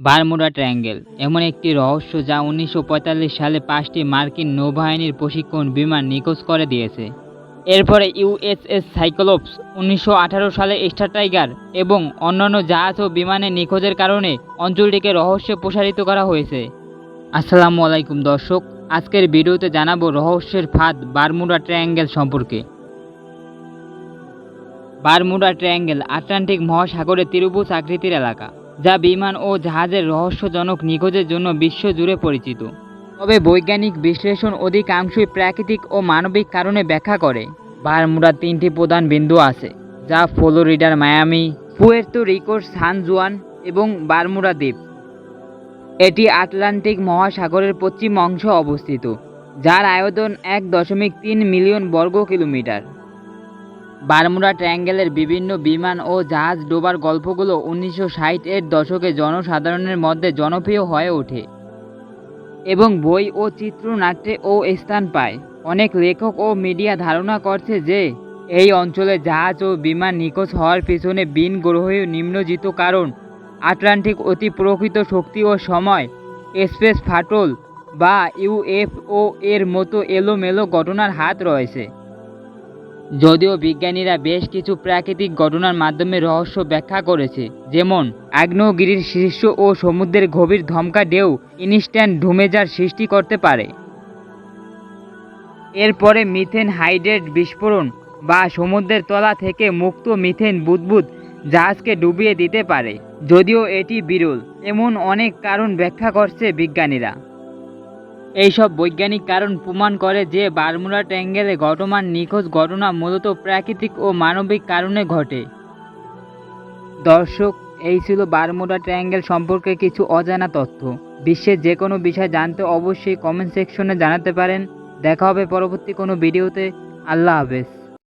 Bermuda triangle, এমন একটি রহস্য যা উনিশশো পঁয়তাল্লিশ সালে পাঁচটি মার্কিন নৌবাহিনীর প্রশিক্ষণ বিমান নিখোঁজ করে দিয়েছে। এরপরে ইউএসএস সাইক্লোপস, উনিশশো আঠারো সালে স্টার টাইগার এবং অন্যান্য জাহাজ ও বিমানের নিখোঁজের কারণে অঞ্চলটিকে রহস্যে প্রসারিত করা হয়েছে। আসসালামু আলাইকুম দর্শক, আজকের ভিডিওতে জানাব রহস্যের ফাঁদ বারমুডা ট্রায়াঙ্গেল সম্পর্কে। বারমুডা ট্রায়াঙ্গেল আটলান্টিক মহাসাগরের ত্রিভুজ আকৃতির এলাকা। যা বিমান ও জাহাজের রহস্যজনক নিখোঁজের জন্য বিশ্বজুড়ে পরিচিত। তবে বৈজ্ঞানিক বিশ্লেষণ অধিকাংশই প্রাকৃতিক ও মানবিক কারণে ব্যাখ্যা করে। বারমুডার তিনটি প্রধান বিন্দু আছে, যা ফ্লোরিডার মায়ামি, পুয়ের্তো রিকোর সান জুয়ান এবং বারমুডা দ্বীপ। এটি আটলান্টিক মহাসাগরের পশ্চিম অংশে অবস্থিত, যার আয়তন এক দশমিক তিন মিলিয়ন বর্গ কিলোমিটার। বারমুডা ট্রায়াঙ্গেলের বিভিন্ন বিমান ও জাহাজ ডোবার গল্পগুলো উনিশশো ষাট এর দশকে জনসাধারণের মধ্যে জনপ্রিয় হয়ে ওঠে এবং বই ও চিত্রনাট্যে ও স্থান পায়। অনেক লেখক ও মিডিয়া ধারণা করছে যে, এই অঞ্চলে জাহাজ ও বিমান নিখোঁজ হওয়ার পিছনে বিন গ্রহীয় নিম্নজিত কারণ। আটলান্টিক অতি প্রকৃত শক্তি ও সময়, স্পেস ফাটল বা ইউএফও এর মতো এলোমেলো ঘটনার হাত রয়েছে। যদিও বিজ্ঞানীরা বেশ কিছু প্রাকৃতিক ঘটনার মাধ্যমে রহস্য ব্যাখ্যা করেছে, যেমন আগ্নেয়গিরির শীর্ষ ও সমুদ্রের গভীর ধমকা ঢেউ ইনস্ট্যান্ট ধুমেজার সৃষ্টি করতে পারে। এরপরে মিথেন হাইড্রেট বিস্ফোরণ বা সমুদ্রের তলা থেকে মুক্ত মিথেন বুদবুদ জাহাজকে ডুবিয়ে দিতে পারে, যদিও এটি বিরল। এমন অনেক কারণ ব্যাখ্যা করছে বিজ্ঞানীরা। এইসব বৈজ্ঞানিক কারণ প্রমাণ করে যে বারমুডা ট্যাঙ্গেলে ঘটমান নিখোঁজ ঘটনা মূলত প্রাকৃতিক ও মানবিক কারণে ঘটে। দর্শক, এই ছিল বারমুডা ট্যাঙ্গেল সম্পর্কে কিছু অজানা তথ্য। বিশ্বের যে কোনো বিষয় জানতে অবশ্যই কমেন্ট সেকশনে জানাতে পারেন। দেখা হবে পরবর্তী কোনো ভিডিওতে আল্লাহ হাফেজ।